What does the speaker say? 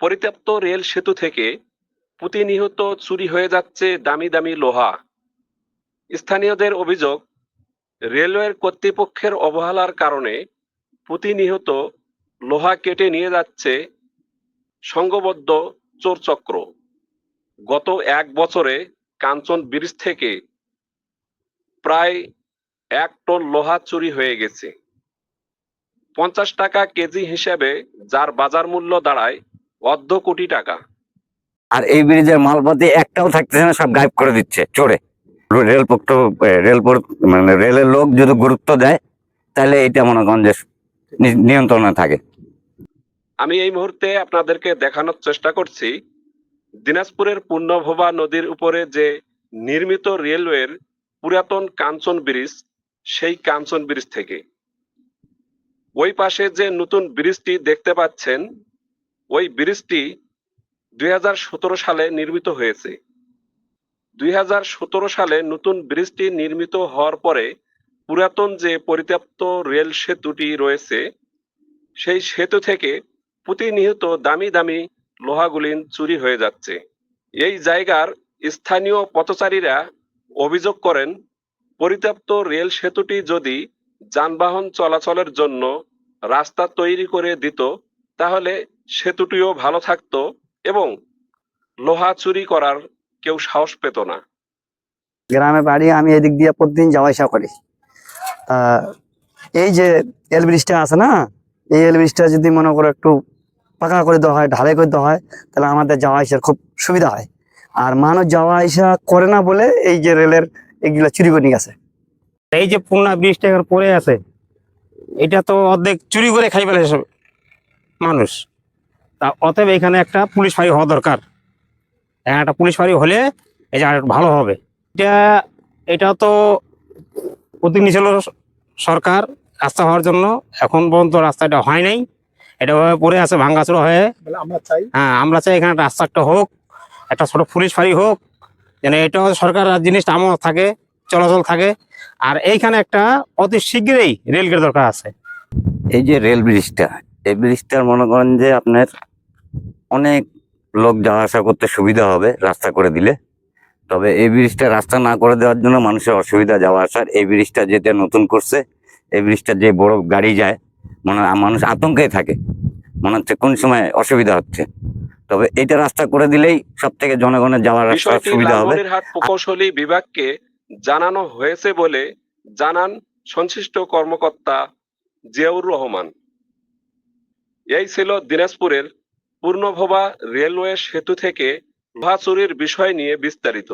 পরিত্যক্ত রেল সেতু থেকে প্রতিনিয়ত চুরি হয়ে যাচ্ছে দামি দামি লোহা। স্থানীয়দের অভিযোগ, রেলওয়ের কর্তৃপক্ষের অবহেলার কারণে প্রতিনিয়ত লোহা কেটে নিয়ে যাচ্ছে সংঘবদ্ধ চোরচক্র। গত এক বছরে কাঞ্চন ব্রিজ থেকে প্রায় এক টন লোহা চুরি হয়ে গেছে। পঞ্চাশ টাকা কেজি হিসেবে যার বাজার মূল্য দাঁড়ায় অর্ধ কোটি টাকা। আর এই ব্রিজের মালপাতি একটাও থাকতেছে না সব গায়েব করে দিচ্ছে চোরে। রেল পক্ষ রেল মানে রেলের লোক যদি গুরুত্ব দেয় তাহলে এটা মনে করেন যে নিয়ন্ত্রণে থাকে। আমি এই মুহূর্তে আপনাদেরকে দেখানোর চেষ্টা করছি দিনাজপুরের পূর্ণভবা নদীর উপরে যে নির্মিত রেলওয়ের পুরাতন কাঞ্চন ব্রিজ সেই কাঞ্চন ব্রিজ থেকে। ওই পাশে যে নতুন ব্রিজটি দেখতে পাচ্ছেন ওই ব্রিজটি দুই হাজার সতেরো সালে নির্মিত হয়েছে। দুই হাজার সতেরো সালে নতুন ব্রিজটি নির্মিত হওয়ার পরে পুরাতন যে পরিত্যক্ত রেল সেতুটি রয়েছে, সেই সেতু থেকে প্রতিনিয়ত দামি দামি লোহাগুলিন চুরি হয়ে যাচ্ছে। এই জায়গার স্থানীয় পথচারীরা অভিযোগ করেন, পরিত্যক্ত রেল সেতুটি যদি যানবাহন চলাচলের জন্য রাস্তা তৈরি করে দিত, তাহলে সেতুটিও ভালো থাকতো এবং লোহা চুরি করার কেউ সাহস পেত না। গ্রামে বাড়ি আমি এদিক দিয়ে প্রতিদিন যাওয়া আসা করি। তা এই যে এল ব্রিজটা আছে না এই এল ব্রিজটা যদি মনে করো একটু পাকা করে দেওয়া হয় ঢালাই করে দেওয়া হয় তাহলে আমাদের যাওয়া আসার খুব সুবিধা হয়। আর মানুষ যাওয়া আসা করে না বলে এই যে রেলের এগুলো চুরি করে নিয়ে গেছে। এই যে পুনা ব্রিজটা এখন পড়ে আছে এটা তো অর্ধেক চুরি করে খাই ফেলে মানুষ। তা অতএব এখানে একটা পুলিশ ফাঁড়ি হওয়া দরকার। এখানে একটা পুলিশ ফাঁড়ি হলে এই জায়গাটা ভালো হবে। এটা এটা তো প্রতিনিধি ছিল সরকার রাস্তা হওয়ার জন্য। এখন পর্যন্ত রাস্তাটা হয় নাই। এটা ভাবে পড়ে আছে ভাঙ্গাচোরা হয়ে। হ্যাঁ আমরা চাই এখানে রাস্তা একটা হোক একটা ছোট পুলিশ ফাঁড়ি হোক। যেন এটাও সরকার জিনিসটা আমার থাকে চলাচল থাকে। আর এইখানে একটা অতি শীঘ্রই রেলগেট দরকার আছে। এই যে রেল ব্রিজটা এই ব্রিজটার মনে করেন যে আপনার অনেক লোক যাওয়া আসা করতে সুবিধা হবে রাস্তা করে দিলে। তবে এই ব্রিজটা রাস্তা না করে দেওয়ার জন্য মানুষের অসুবিধা যাওয়া আসার এই ব্রিজটা যেটা নতুন করছে। এই ব্রিজটা যে বড় গাড়ি যায় মনে মানুষ আতঙ্কেই থাকে। মনে হচ্ছে কোন সময় অসুবিধা হচ্ছে। তবে এটা রাস্তা করে দিলেই সব থেকে জনগণের যাওয়ার রাস্তা সুবিধা হবে। প্রকৌশলী বিভাগকে জানানো হয়েছে বলে জানান সংশ্লিষ্ট কর্মকর্তা জিয়াউর রহমান। এই ছিল দিনাজপুরের পূর্ণভবা রেলওয়ে সেতু থেকে লোহা চুরির বিষয় নিয়ে বিস্তারিত।